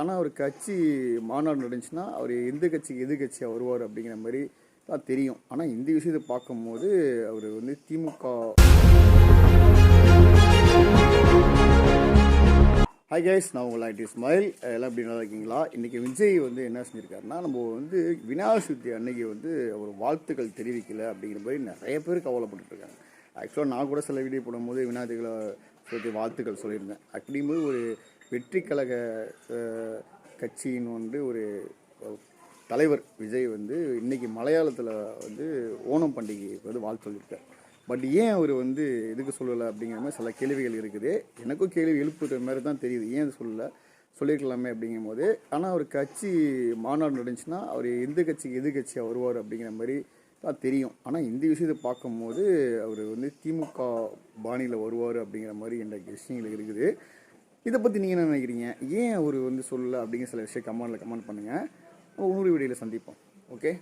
ஆனால் அவர் கட்சி மாநாடு நடந்துச்சுன்னா அவர் எந்த கட்சிக்கு எது கட்சியாக வருவார் அப்படிங்கிற மாதிரி தான் தெரியும். ஆனால் இந்த விஷயத்தை பார்க்கும்போது அவர் வந்து திமுக. ஹாய் கைஸ் நான் உங்கள் ஐடி ஸ்மைல் எல்லாம் எப்படி நல்லா இருக்கீங்களா? இன்றைக்கி விஜய் வந்து என்ன செஞ்சுருக்காருன்னா நம்ம வந்து விநாயகர் சதுர்த்தி அன்னைக்கு வந்து அவர் வாழ்த்துக்கள் தெரிவிக்கலை அப்படிங்கிற மாதிரி நிறைய பேர் கவலைப்பட்டுருக்காங்க ஆக்சுவலாக நான் கூட சில வீடியோ போடும்போது விநாயகர்களை சுற்றி வாழ்த்துக்கள் சொல்லியிருந்தேன். அப்படிங்கும்போது ஒரு வெற்றி கழக கட்சியின் வந்து ஒரு தலைவர் விஜய் வந்து இன்றைக்கி மலையாளத்தில் வந்து ஓணம் பண்டிகைக்கு வந்து வாழ்த்து சொல்லியிருக்கார். பட் ஏன் அவர் வந்து எதுக்கு சொல்லலை அப்படிங்கிற மாதிரி சில கேள்விகள் இருக்குது. எனக்கும் கேள்வி எழுப்புற மாதிரி தான் தெரியுது. ஏன் அது சொல்லலை? சொல்லியிருக்கலாமே அப்படிங்கும்போது ஆனால் அவர் கட்சி மாநாடு நடந்துச்சுன்னா அவர் எந்த கட்சிக்கு எது கட்சியாக வருவார் அப்படிங்கிற மாதிரி தான் தெரியும். ஆனால் இந்த விஷயத்தை பார்க்கும்போது அவர் வந்து திமுக பாணியில் வருவார் அப்படிங்கிற மாதிரி என்ற விஷயங்கள் இருக்குது. இதை பற்றி நீங்கள் என்ன நினைக்கிறீங்க? ஏன் அவர் வந்து சொல்லலை அப்படிங்கிற சில விஷயம் கமெண்டில் கமெண்ட் பண்ணுங்கள் இன்னொரு வீடியோவில் சந்திப்போம். ஓகே